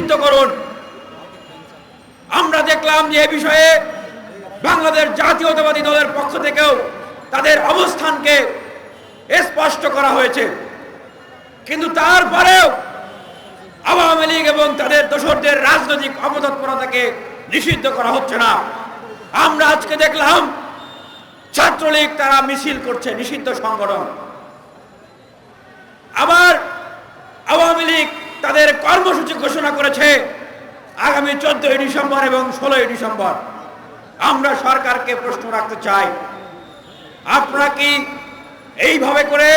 নিষিদ্ধ করুন। আমরা দেখলাম যে বিষয়ে বাংলাদেশ জাতীয়তাবাদী দলের পক্ষ থেকেও তাদের অবস্থানকে স্পষ্ট করা হয়েছে। কিন্তু তারপরেও আওয়ামী লীগ এবং তাদের দোসরদের রাজনৈতিক অপতৎপরতাকে নিষিদ্ধ করা হচ্ছে না। আমরা আজকে দেখলাম ছাত্রলীগ তারা মিছিল করছে, নিষিদ্ধ সংগঠন। আবার আওয়ামী লীগ তাদের কর্মসূচি ঘোষণা করেছে আগামী চোদ্দই ডিসেম্বর এবং ষোলোই ডিসেম্বর। আমরা সরকারকে প্রশ্ন রাখতে চাই, আপনারা কি এইভাবে করে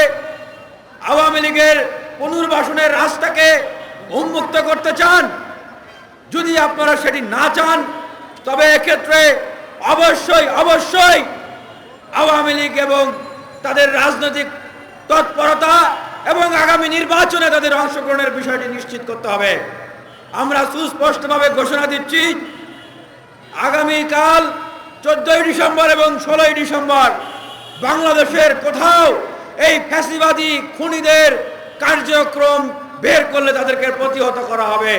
আওয়ামী লীগের পুনর্বাসনের রাস্তাকে উন্মুক্ত করতে চান? যদি আপনারা সেটি না চান, তবে এক্ষেত্রে অবশ্যই অবশ্যই আওয়ামী লীগ এবং তাদের রাজনৈতিক তৎপরতা এবং আগামী নির্বাচনে তাদের অংশগ্রহণের বিষয়টি নিশ্চিত করতে হবে। আমরা সুস্পষ্টভাবে ঘোষণা দিচ্ছি আগামীকাল চোদ্দই ডিসেম্বর এবং ষোলোই ডিসেম্বর বাংলাদেশের কোথাও এই ফ্যাসিবাদী খুনিদের কার্যক্রম বের করলে তাদেরকে প্রতিহত করা হবে।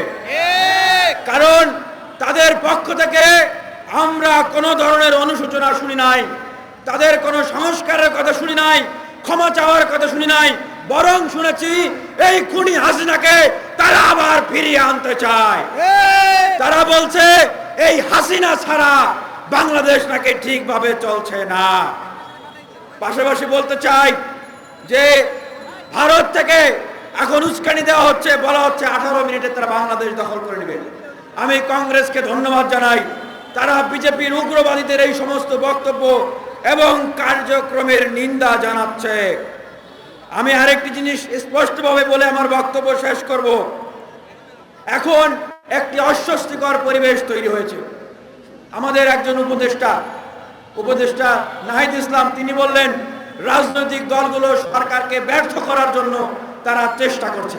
কারণ তাদের পক্ষ থেকে আমরা কোনো ধরনের অনুশোচনা শুনি নাই তাদের কোনো সংস্কারের কথা শুনি নাই ক্ষমা চাওয়ার কথা শুনি নাই বরং শুনেছি এই খুনি হাসিনাকে তারা আবার ফিরিয়ে আনতে চায়। তারা বলছে এই হাসিনা ছাড়া বাংলাদেশ নাকি ঠিকভাবে চলছে না। পাশাপাশি বলতে চাই যে ভারত থেকে এখন উস্কানি দেওয়া হচ্ছে বলা হচ্ছে আঠারো মিনিটে তারা বাংলাদেশ দখল করে নেবে। আমি কংগ্রেসকে ধন্যবাদ জানাই। তারা বিজেপির উগ্রবাদীদের এই সমস্ত বক্তব্য এবং কার্যক্রমের নিন্দা জানাচ্ছে। আমি আরেকটি জিনিস স্পষ্টভাবে বলে আমার বক্তব্য শেষ করব। এখন একটি অস্বস্তিকর পরিবেশ তৈরি হয়েছে। আমাদের একজন উপদেষ্টা উপদেষ্টা নাহিদ ইসলাম, তিনি বললেন, রাজনৈতিক দলগুলো সরকারকে ব্যর্থ করার জন্য তারা চেষ্টা করছে।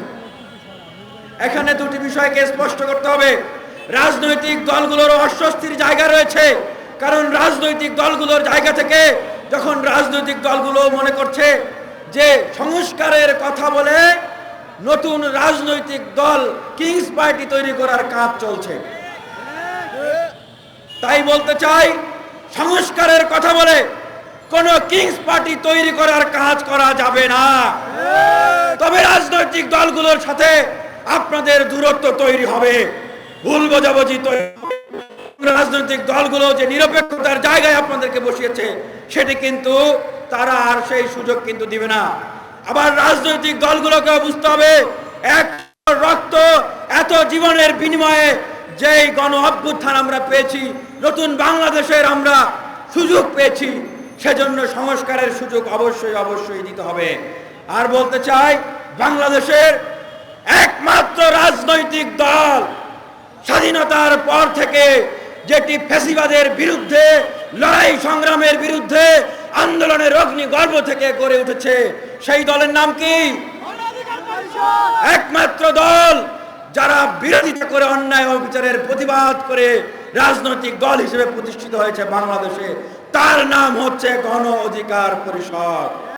এখানে দুটি বিষয়কে স্পষ্ট করতে হবে। রাজনৈতিক দলগুলোর অস্বস্তির জায়গা রয়েছে, কারণ রাজনৈতিক দলগুলোর জায়গা থেকে যখন রাজনৈতিক দলগুলো মনে করছে যে সংস্কারের কথা বলে নতুন রাজনৈতিক দল কিংস পার্টি তৈরি করার কাজ চলছে। তাই বলতে চাই, সংস্কারের কথা বলে কোন কিংস পার্টি তৈরি করার কাজ করা যাবে না। তবে রাজনৈতিক দলগুলোর সাথে আপনাদের দূরত্ব তৈরি হবে, ভুল বোঝাবুঝি তৈরি রাজনৈতিক দলগুলো যে নিরপেক্ষতার জায়গায় আপনাদেরকে বসিয়েছে, সেটি কিন্তু তারা আর সেই সুযোগ কিন্তু দিবে না। আবার রাজনৈতিক দলগুলোকে বুঝতে হবে, এক রক্ত এত জীবনের বিনিময়ে যেই গণ অভ্যুত্থান আমরা পেয়েছি, নতুন বাংলাদেশের আমরা সুযোগ পেয়েছি, সেজন্য সংস্কারের সুযোগ অবশ্যই অবশ্যই দিতে হবে। আর বলতে চাই, বাংলাদেশের একমাত্র রাজনৈতিক দল স্বাধীনতার পর থেকে যেটি ফ্যাসিবাদের বিরুদ্ধে, লড়াই সংগ্রামের বিরুদ্ধে আন্দোলনের অগ্নি গর্ব থেকে গড়ে উঠেছে। সেই দলের নাম কি? একমাত্র দল যারা বিরোধিতা করে অন্যায় অবিচারের প্রতিবাদ করে রাজনৈতিক দল হিসেবে প্রতিষ্ঠিত হয়েছে বাংলাদেশে। তার নাম হচ্ছে গণ অধিকার পরিষদ।